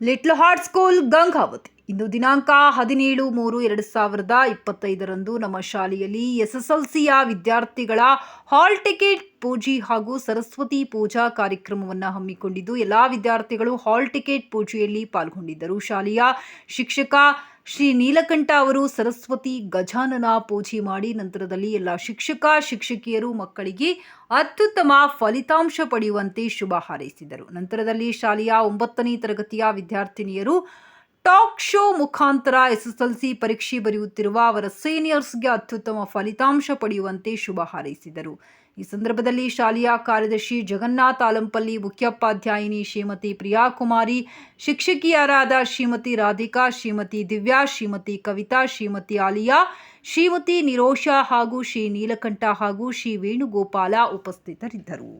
Little heart school Gangavathi ಇಂದು ದಿನಾಂಕ ಹದಿನೇಳು ಮೂರು ಎರಡು ಸಾವಿರದ ಇಪ್ಪತ್ತೈದರಂದು ನಮ್ಮ ಶಾಲೆಯಲ್ಲಿ ಎಸ್ಎಸ್ಎಲ್ಸಿಯ ವಿದ್ಯಾರ್ಥಿಗಳ ಹಾಲ್ ಟಿಕೆಟ್ ಪೂಜೆ ಹಾಗೂ ಸರಸ್ವತಿ ಪೂಜಾ ಕಾರ್ಯಕ್ರಮವನ್ನು ಹಮ್ಮಿಕೊಂಡಿದ್ದು, ಎಲ್ಲ ವಿದ್ಯಾರ್ಥಿಗಳು ಹಾಲ್ ಟಿಕೆಟ್ ಪೂಜೆಯಲ್ಲಿ ಪಾಲ್ಗೊಂಡಿದ್ದರು. ಶಾಲೆಯ ಶಿಕ್ಷಕ ಶ್ರೀ ನೀಲಕಂಠ ಅವರು ಸರಸ್ವತಿ ಗಜಾನನ ಪೂಜೆ ಮಾಡಿ ನಂತರದಲ್ಲಿ ಎಲ್ಲ ಶಿಕ್ಷಕ, ಶಿಕ್ಷಕಿಯರು ಮಕ್ಕಳಿಗೆ ಅತ್ಯುತ್ತಮ ಫಲಿತಾಂಶ ಪಡೆಯುವಂತೆ ಶುಭ ಹಾರೈಸಿದರು. ನಂತರದಲ್ಲಿ ಶಾಲೆಯ ಒಂಬತ್ತನೇ ತರಗತಿಯ ವಿದ್ಯಾರ್ಥಿನಿಯರು ಟಾಕ್ ಶೋ ಮುಖಾಂತರ ಎಸ್ಎಸ್ಎಲ್ಸಿ ಪರೀಕ್ಷೆ ಬರೆಯುತ್ತಿರುವ ಅವರ ಸೀನಿಯರ್ಸ್ಗೆ ಅತ್ಯುತ್ತಮ ಫಲಿತಾಂಶ ಪಡೆಯುವಂತೆ ಶುಭ ಹಾರೈಸಿದರು. ಈ ಸಂದರ್ಭದಲ್ಲಿ ಶಾಲೆಯ ಕಾರ್ಯದರ್ಶಿ ಜಗನ್ನಾಥ್ ಆಲಂಪಲ್ಲಿ, ಮುಖ್ಯೋಪಾಧ್ಯಾಯಿನಿ ಶ್ರೀಮತಿ ಪ್ರಿಯಾಕುಮಾರಿ ಶಿಕ್ಷಕಿಯರಾದ ಶ್ರೀಮತಿ ರಾಧಿಕಾ, ಶ್ರೀಮತಿ ದಿವ್ಯಾ, ಶ್ರೀಮತಿ ಕವಿತಾ, ಶ್ರೀಮತಿ ಆಲಿಯಾ, ಶ್ರೀಮತಿ ನಿರೋಷಾ ಹಾಗೂ ಶ್ರೀ ನೀಲಕಂಠ ಹಾಗೂ ಶ್ರೀ ವೇಣುಗೋಪಾಲ ಉಪಸ್ಥಿತರಿದ್ದರು.